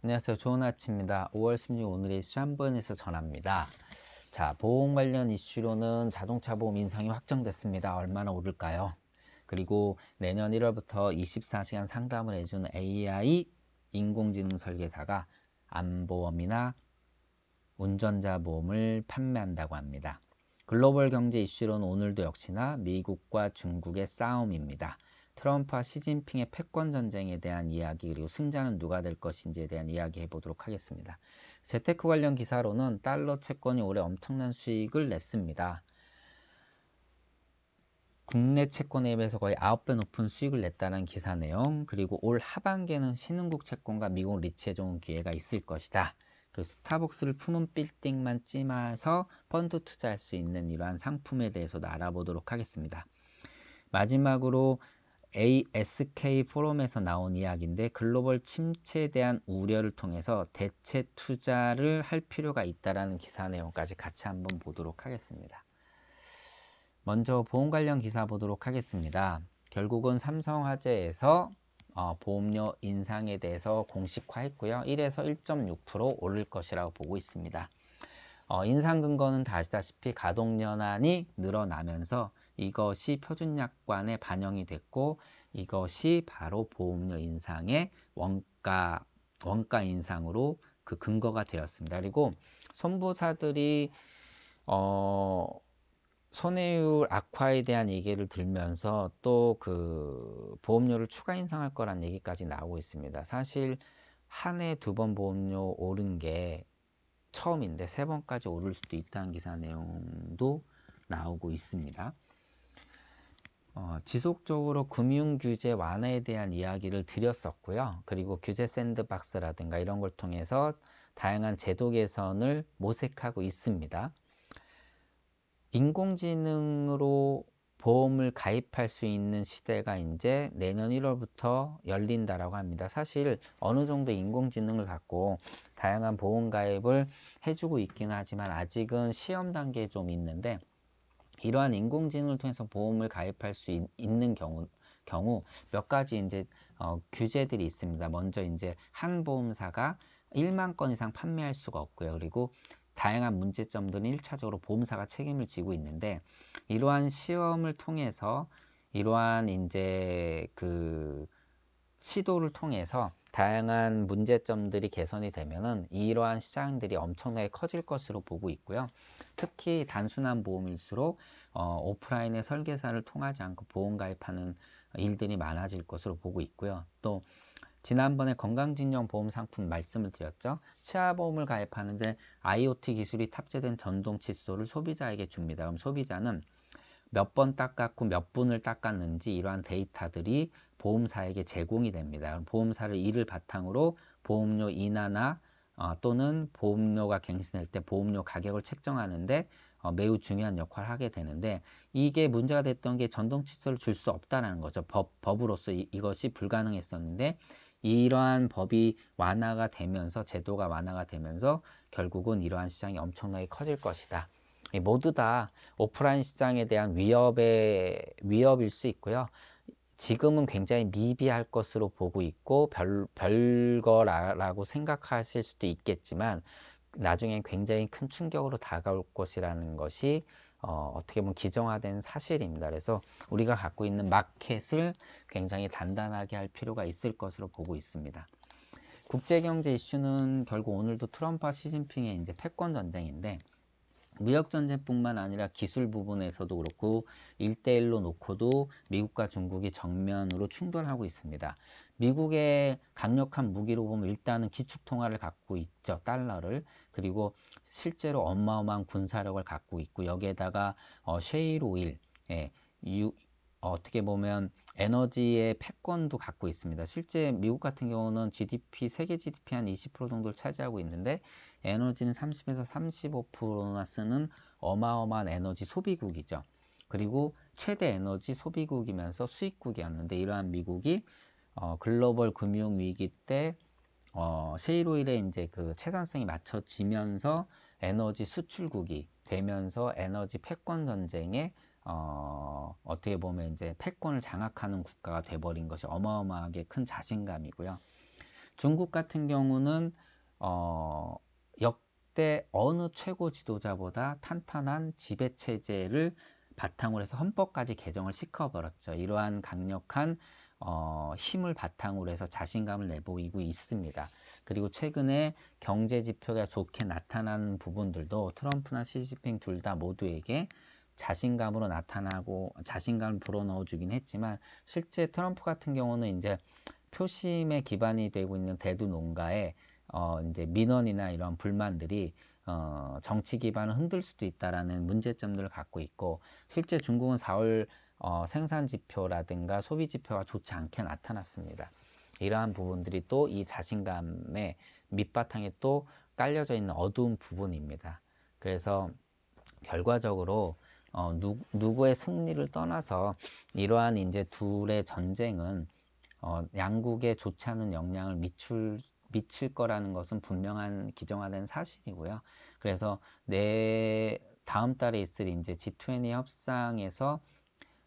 안녕하세요. 좋은 아침입니다. 5월 16일 오늘의 이슈 한 번에서 전합니다. 자, 보험 관련 이슈로는 자동차 보험 인상이 확정됐습니다. 얼마나 오를까요? 그리고 내년 1월부터 24시간 상담을 해준 AI 인공지능 설계사가 안보험이나 운전자 보험을 판매한다고 합니다. 글로벌 경제 이슈로는 오늘도 역시나 미국과 중국의 싸움입니다. 트럼프와 시진핑의 패권 전쟁에 대한 이야기 그리고 승자는 누가 될 것인지에 대한 이야기 해보도록 하겠습니다. 재테크 관련 기사로는 달러 채권이 올해 엄청난 수익을 냈습니다. 국내 채권에 비해서 거의 9배 높은 수익을 냈다는 기사 내용 그리고 올 하반기에는 신흥국 채권과 미국 리츠에 좋은 기회가 있을 것이다. 그리고 스타벅스를 품은 빌딩만 찜해서 펀드 투자할 수 있는 이러한 상품에 대해서도 알아보도록 하겠습니다. 마지막으로 ASK 포럼에서 나온 이야기인데 글로벌 침체에 대한 우려를 통해서 대체 투자를 할 필요가 있다라는 기사 내용까지 같이 한번 보도록 하겠습니다. 먼저 보험 관련 기사 보도록 하겠습니다. 결국은 삼성화재에서 어, 보험료 인상에 대해서 공식화했고요. 1에서 1.6% 오를 것이라고 보고 있습니다. 어, 인상 근거는 다시다시피 가동연한이 늘어나면서 이것이 표준약관에 반영이 됐고 이것이 바로 보험료 인상의 원가 원가 인상으로 그 근거가 되었습니다. 그리고 손보사들이 어 손해율 악화에 대한 얘기를 들면서 또 그 보험료를 추가 인상할 거란 얘기까지 나오고 있습니다. 사실 한 해 두 번 보험료 오른 게 처음인데 세 번까지 오를 수도 있다는 기사 내용도 나오고 있습니다. 어, 지속적으로 금융 규제 완화에 대한 이야기를 드렸었고요. 그리고 규제 샌드박스라든가 이런 걸 통해서 다양한 제도 개선을 모색하고 있습니다. 인공지능으로 보험을 가입할 수 있는 시대가 이제 내년 1월부터 열린다라고 합니다. 사실 어느 정도 인공지능을 갖고 다양한 보험 가입을 해주고 있기는 하지만 아직은 시험 단계에 좀 있는데 이러한 인공지능을 통해서 보험을 가입할 수 있, 는 경우 경우 몇 가지 이제 어, 규제들이 있습니다. 먼저 이제 한 보험사가 1만 건 이상 판매할 수가 없고요. 그리고 다양한 문제점들은 1차적으로 보험사가 책임을 지고 있는데 이러한 시험을 통해서 이러한 이제 그 시도를 통해서 다양한 문제점들이 개선이 되면은 이러한 시장들이 엄청나게 커질 것으로 보고 있고요. 특히 단순한 보험일수록 어, 오프라인의 설계사를 통하지 않고 보험 가입하는 일들이 많아질 것으로 보고 있고요. 또 지난번에 건강진영 보험 상품 말씀을 드렸죠. 치아보험을 가입하는데 IoT 기술이 탑재된 전동 칫솔을 소비자에게 줍니다. 그럼 소비자는 몇 번 닦았고 몇 분을 닦았는지 이러한 데이터들이 보험사에게 제공이 됩니다. 보험사를 이를 바탕으로 보험료 인하나 어, 또는 보험료가 갱신될 때 보험료 가격을 책정하는데 어, 매우 중요한 역할을 하게 되는데 이게 문제가 됐던 게 전동 칫솔을 줄 수 없다는 거죠. 법, 법으로서 이, 이것이 불가능했었는데 이러한 법이 완화가 되면서 제도가 완화가 되면서 결국은 이러한 시장이 엄청나게 커질 것이다. 모두 다 오프라인 시장에 대한 위협의 위협일 수 있고요. 지금은 굉장히 미비할 것으로 보고 있고 별, 별거라고 생각하실 수도 있겠지만 나중엔 굉장히 큰 충격으로 다가올 것이라는 것이 어, 어떻게 보면 기정화된 사실입니다. 그래서 우리가 갖고 있는 마켓을 굉장히 단단하게 할 필요가 있을 것으로 보고 있습니다. 국제경제 이슈는 결국 오늘도 트럼프와 시진핑의 이제 패권 전쟁인데 무역 전쟁뿐만 아니라 기술 부분에서도 그렇고 일대일로 놓고도 미국과 중국이 정면으로 충돌하고 있습니다. 미국의 강력한 무기로 보면 일단은 기축 통화를 갖고 있죠. 달러를. 그리고 실제로 어마어마한 군사력을 갖고 있고 여기에다가 어, 셰일 오일, 예, 유, 어떻게 보면 에너지의 패권도 갖고 있습니다. 실제 미국 같은 경우는 GDP, 세계 GDP 한 20% 정도를 차지하고 있는데 에너지는 30에서 35%나 쓰는 어마어마한 에너지 소비국이죠. 그리고 최대 에너지 소비국이면서 수입국이었는데 이러한 미국이 어, 글로벌 금융 위기 때 어, 셰일오일의 이제 그 채산성이 맞춰지면서 에너지 수출국이 되면서 에너지 패권 전쟁에 어, 어떻게 보면 이제 패권을 장악하는 국가가 돼버린 것이 어마어마하게 큰 자신감이고요. 중국 같은 경우는 어, 역대 어느 최고 지도자보다 탄탄한 지배 체제를 바탕으로 해서 헌법까지 개정을 시켜버렸죠. 이러한 강력한 어, 힘을 바탕으로 해서 자신감을 내보이고 있습니다. 그리고 최근에 경제 지표가 좋게 나타난 부분들도 트럼프나 시진핑 둘 다 모두에게 자신감으로 나타나고 자신감을 불어넣어 주긴 했지만 실제 트럼프 같은 경우는 이제 표심에 기반이 되고 있는 대두 농가에 어, 이제 민원이나 이런 불만들이 어, 정치 기반을 흔들 수도 있다라는 문제점들을 갖고 있고 실제 중국은 4월 어, 생산 지표라든가 소비 지표가 좋지 않게 나타났습니다. 이러한 부분들이 또 이 자신감의 밑바탕에 또 깔려져 있는 어두운 부분입니다. 그래서 결과적으로 어, 누, 누구의 승리를 떠나서 이러한 이제 둘의 전쟁은 어, 양국에 좋지 않은 영향을 미칠, 미칠 거라는 것은 분명한 기정화된 사실이고요. 그래서 내 다음 달에 있을 이제 G20 협상에서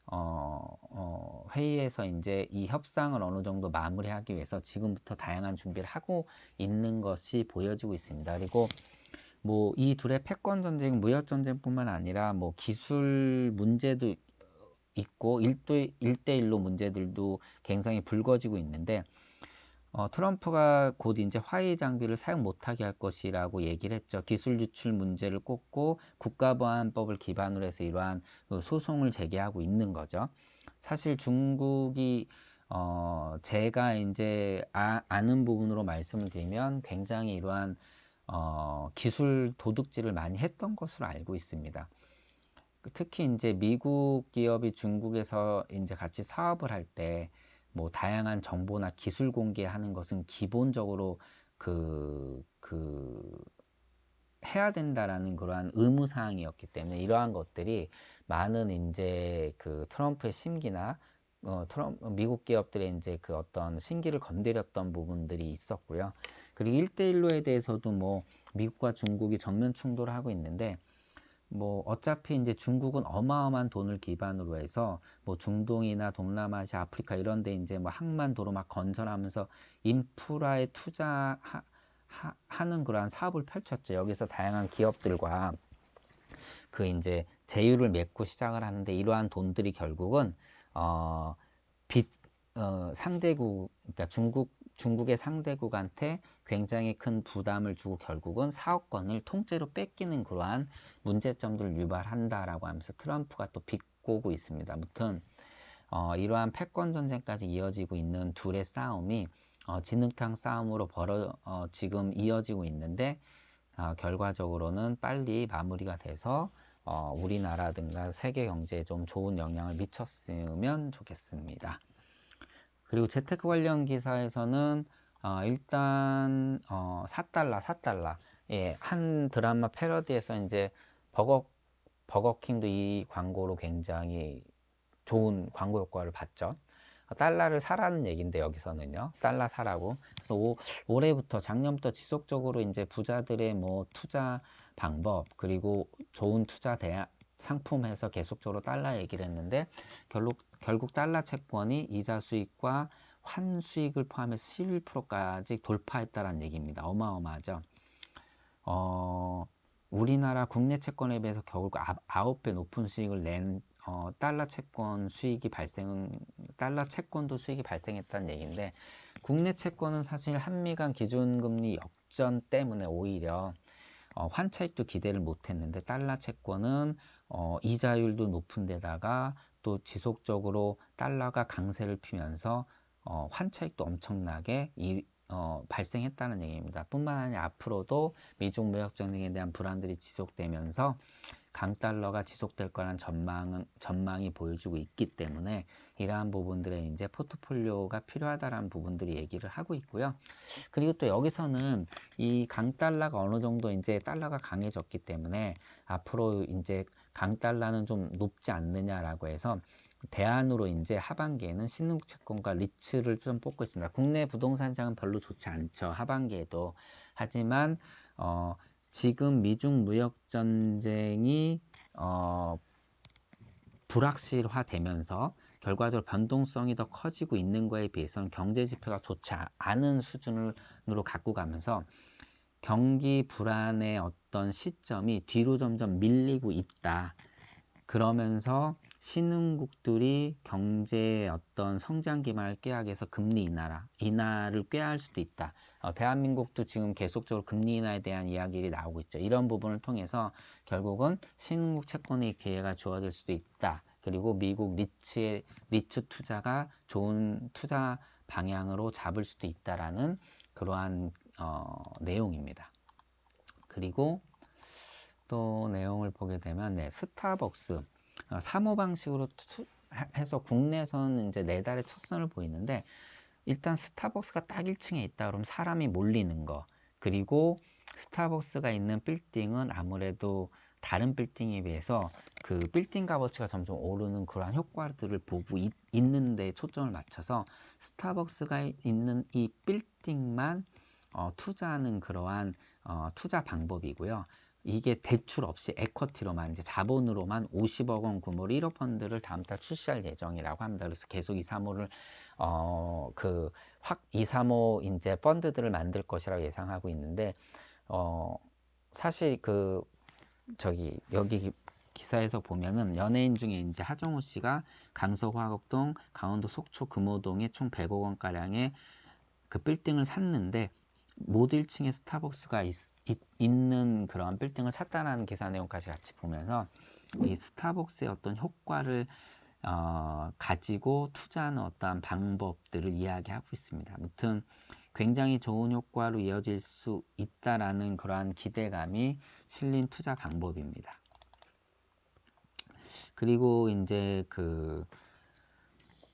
어, 어, 회의에서 이제 이 협상을 어느 정도 마무리하기 위해서 지금부터 다양한 준비를 하고 있는 것이 보여지고 있습니다. 그리고 뭐 이 둘의 패권 전쟁, 무역 전쟁뿐만 아니라 뭐 기술 문제도 있고 일대일로 문제들도 굉장히 불거지고 있는데 어, 트럼프가 곧 이제 화해 장비를 사용 못하게 할 것이라고 얘기를 했죠. 기술 유출 문제를 꼽고 국가보안법을 기반으로 해서 이러한 그 소송을 제기하고 있는 거죠. 사실 중국이 어, 제가 이제 아, 아는 부분으로 말씀을 드리면 굉장히 이러한 어, 기술 도둑질을 많이 했던 것으로 알고 있습니다. 특히 이제 미국 기업이 중국에서 이제 같이 사업을 할 때 뭐 다양한 정보나 기술 공개하는 것은 기본적으로 그, 그, 해야 된다라는 그러한 의무 사항이었기 때문에 이러한 것들이 많은 이제 그 트럼프의 심기나 어, 트럼 미국 기업들의 이제 그 어떤 심기를 건드렸던 부분들이 있었고요. 그리고 일대일로에 대해서도 뭐 미국과 중국이 정면 충돌을 하고 있는데 뭐 어차피 이제 중국은 어마어마한 돈을 기반으로 해서 뭐 중동이나 동남아시아, 아프리카 이런 데 이제 뭐 항만 도로 막 건설하면서 인프라에 투자하는 그러한 사업을 펼쳤죠. 여기서 다양한 기업들과 그 이제 제휴를 맺고 시작을 하는데 이러한 돈들이 결국은 어, 빚 어, 상대국 그러니까 중국 중국의 상대국한테 굉장히 큰 부담을 주고 결국은 사업권을 통째로 뺏기는 그러한 문제점들을 유발한다라고 하면서 트럼프가 또 비꼬고 있습니다. 아무튼 어, 이러한 패권 전쟁까지 이어지고 있는 둘의 싸움이 어, 진흙탕 싸움으로 벌어 어, 지금 이어지고 있는데 어, 결과적으로는 빨리 마무리가 돼서 어, 우리나라든가 세계 경제에 좀 좋은 영향을 미쳤으면 좋겠습니다. 그리고 재테크 관련 기사에서는 어, 일단 어, 4달러, 4달러. 예, 한 드라마 패러디에서 이제 버거 버거킹도 이 광고로 굉장히 좋은 광고 효과를 봤죠. 달러를 사라는 얘기인데 여기서는요. 달러 사라고. 그래서 오, 올해부터 작년부터 지속적으로 이제 부자들의 뭐 투자 방법 그리고 좋은 투자 대안 상품에서 계속적으로 달러 얘기를 했는데 결국 결국 달러 채권이 이자 수익과 환 수익을 포함해서 11%까지 돌파했다는 얘기입니다. 어마어마하죠. 어, 우리나라 국내 채권에 비해서 결국 9배 높은 수익을 낸 어, 달러 채권 수익이 발생, 달러 채권도 수익이 발생했다는 얘기인데, 국내 채권은 사실 한미 간 기준금리 역전 때문에 오히려 어, 환차익도 기대를 못했는데, 달러 채권은 어, 이자율도 높은 데다가 또 지속적으로 달러가 강세를 피면서 어, 환차익도 엄청나게 이, 어, 발생했다는 얘기입니다. 뿐만 아니라 앞으로도 미중 무역 전쟁에 대한 불안들이 지속되면서 강달러가 지속될 거란 전망은, 전망이 보여주고 있기 때문에 이러한 부분들에 이제 포트폴리오가 필요하다라는 부분들이 얘기를 하고 있고요. 그리고 또 여기서는 이 강달러가 어느 정도 이제 달러가 강해졌기 때문에 앞으로 이제 강달러는 좀 높지 않느냐라고 해서 대안으로 이제 하반기에는 신흥 채권과 리츠를 좀 뽑고 있습니다. 국내 부동산 시장은 별로 좋지 않죠. 하반기에도. 하지만 어, 지금 미중 무역 전쟁이 어, 불확실화되면서 결과적으로 변동성이 더 커지고 있는 거에 비해서는 경제 지표가 좋지 않은 수준으로 갖고 가면서 경기 불안의 어떤 시점이 뒤로 점점 밀리고 있다. 그러면서 신흥국들이 경제의 어떤 성장 기반을 꾀하게해서 금리 인하라, 인하를 꾀할 수도 있다. 어, 대한민국도 지금 계속적으로 금리 인하에 대한 이야기가 나오고 있죠. 이런 부분을 통해서 결국은 신흥국 채권의 기회가 주어질 수도 있다. 그리고 미국 리츠의 리츠 투자가 좋은 투자 방향으로 잡을 수도 있다라는 그러한 어, 내용입니다. 그리고 또 내용을 보게 되면 네, 스타벅스. 어, 사모 방식으로 투, 해서 국내선 이제 네 달의 첫 선을 보이는데 일단 스타벅스가 딱 1층에 있다 그러면 사람이 몰리는 거. 그리고 스타벅스가 있는 빌딩은 아무래도 다른 빌딩에 비해서 그 빌딩 값어치가 점점 오르는 그러한 효과들을 보고 있, 는데 초점을 맞춰서 스타벅스가 있는 이 빌딩만 어, 투자하는 그러한 어, 투자 방법이고요. 이게 대출 없이 에쿼티로만 이제 자본으로만 50억 원 규모로 1억 펀드를 다음 달 출시할 예정이라고 합니다. 그래서 계속 2, 3호를 어그 확 2, 3호 이제 펀드들을 만들 것이라고 예상하고 있는데 어 사실 그 저기 여기 기사에서 보면은 연예인 중에 이제 하정우 씨가 강서화곡동, 강원도 속초 금호동에 총 100억 원 가량의 그 빌딩을 샀는데 못 1층에 스타벅스가 있, 있는 그런 빌딩을 샀다는 기사 내용까지 같이 보면서 이 스타벅스의 어떤 효과를 어, 가지고 투자하는 어떠한 방법들을 이야기하고 있습니다. 아무튼 굉장히 좋은 효과로 이어질 수 있다라는 그러한 기대감이 실린 투자 방법입니다. 그리고 이제 그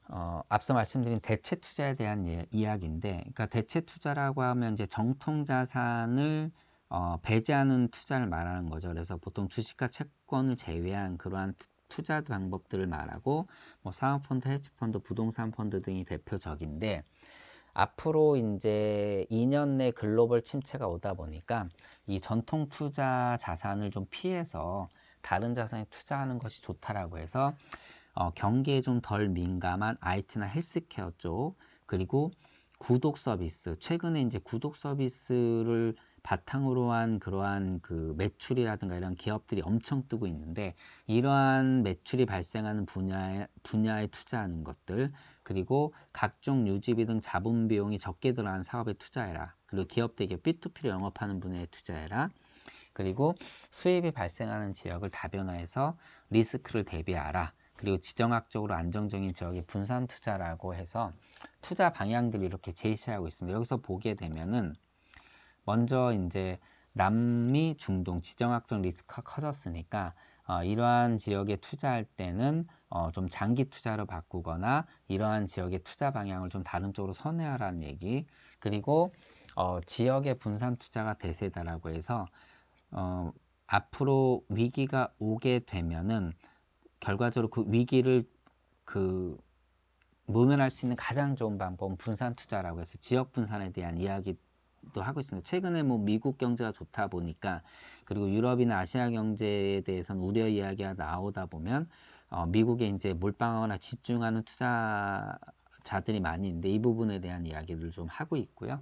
어, 앞서 말씀드린 대체 투자에 대한 예, 이야기인데, 그러니까 대체 투자라고 하면 이제 정통 자산을 어, 배제하는 투자를 말하는 거죠. 그래서 보통 주식과 채권을 제외한 그러한 투자 방법들을 말하고, 뭐 사모펀드, 헤지펀드, 부동산 펀드 등이 대표적인데, 앞으로 이제 2년 내 글로벌 침체가 오다 보니까 이 전통 투자 자산을 좀 피해서 다른 자산에 투자하는 것이 좋다라고 해서 어, 경기에 좀 덜 민감한 IT나 헬스케어 쪽 그리고 구독 서비스. 최근에 이제 구독 서비스를 바탕으로 한 그러한 그 매출이라든가 이런 기업들이 엄청 뜨고 있는데 이러한 매출이 발생하는 분야에 분야에 투자하는 것들 그리고 각종 유지비 등 자본 비용이 적게 들어가는 사업에 투자해라. 그리고 기업들에게 B2P로 영업하는 분야에 투자해라. 그리고 수입이 발생하는 지역을 다변화해서 리스크를 대비하라 그리고 지정학적으로 안정적인 지역의 분산 투자라고 해서 투자 방향들을 이렇게 제시하고 있습니다. 여기서 보게 되면은 먼저 이제 남미 중동 지정학적 리스크가 커졌으니까 어, 이러한 지역에 투자할 때는 어, 좀 장기 투자로 바꾸거나 이러한 지역의 투자 방향을 좀 다른 쪽으로 선회하라는 얘기 그리고 어, 지역의 분산 투자가 대세다라고 해서 어, 앞으로 위기가 오게 되면은 결과적으로 그 위기를 그 모면할 수 있는 가장 좋은 방법은 분산 투자라고 해서 지역 분산에 대한 이야기도 하고 있습니다. 최근에 뭐 미국 경제가 좋다 보니까 그리고 유럽이나 아시아 경제에 대해서는 우려 이야기가 나오다 보면 어, 미국에 이제 몰빵하거나 집중하는 투자자들이 많이 있는데 이 부분에 대한 이야기를 좀 하고 있고요.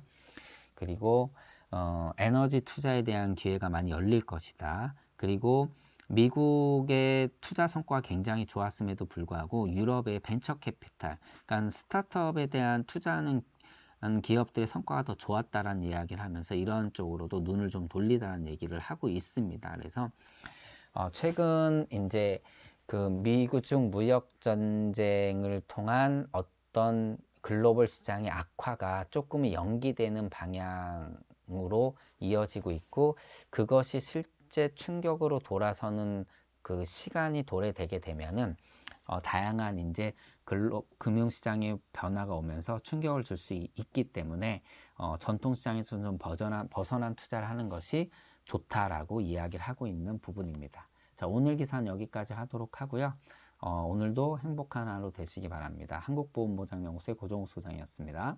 그리고 어, 에너지 투자에 대한 기회가 많이 열릴 것이다. 그리고 미국의 투자 성과가 굉장히 좋았음에도 불구하고 유럽의 벤처 캐피탈, 그러니까 스타트업에 대한 투자하는 기업들의 성과가 더 좋았다라는 이야기를 하면서 이런 쪽으로도 눈을 좀 돌리다라는 얘기를 하고 있습니다. 그래서 어, 최근 이제 그 미국 무역 전쟁을 통한 어떤 글로벌 시장의 악화가 조금 연기되는 방향으로 이어지고 있고 그것이 실 실제 충격으로 돌아서는 그 시간이 도래되게 되면은 어, 다양한 이제 글로, 금융시장의 변화가 오면서 충격을 줄 수 있기 때문에 어, 전통시장에서 좀 벗어난, 벗어난 투자를 하는 것이 좋다라고 이야기를 하고 있는 부분입니다. 자, 오늘 기사는 여기까지 하도록 하고요. 어, 오늘도 행복한 하루 되시기 바랍니다. 한국보험보장연구소의 고종욱 소장이었습니다.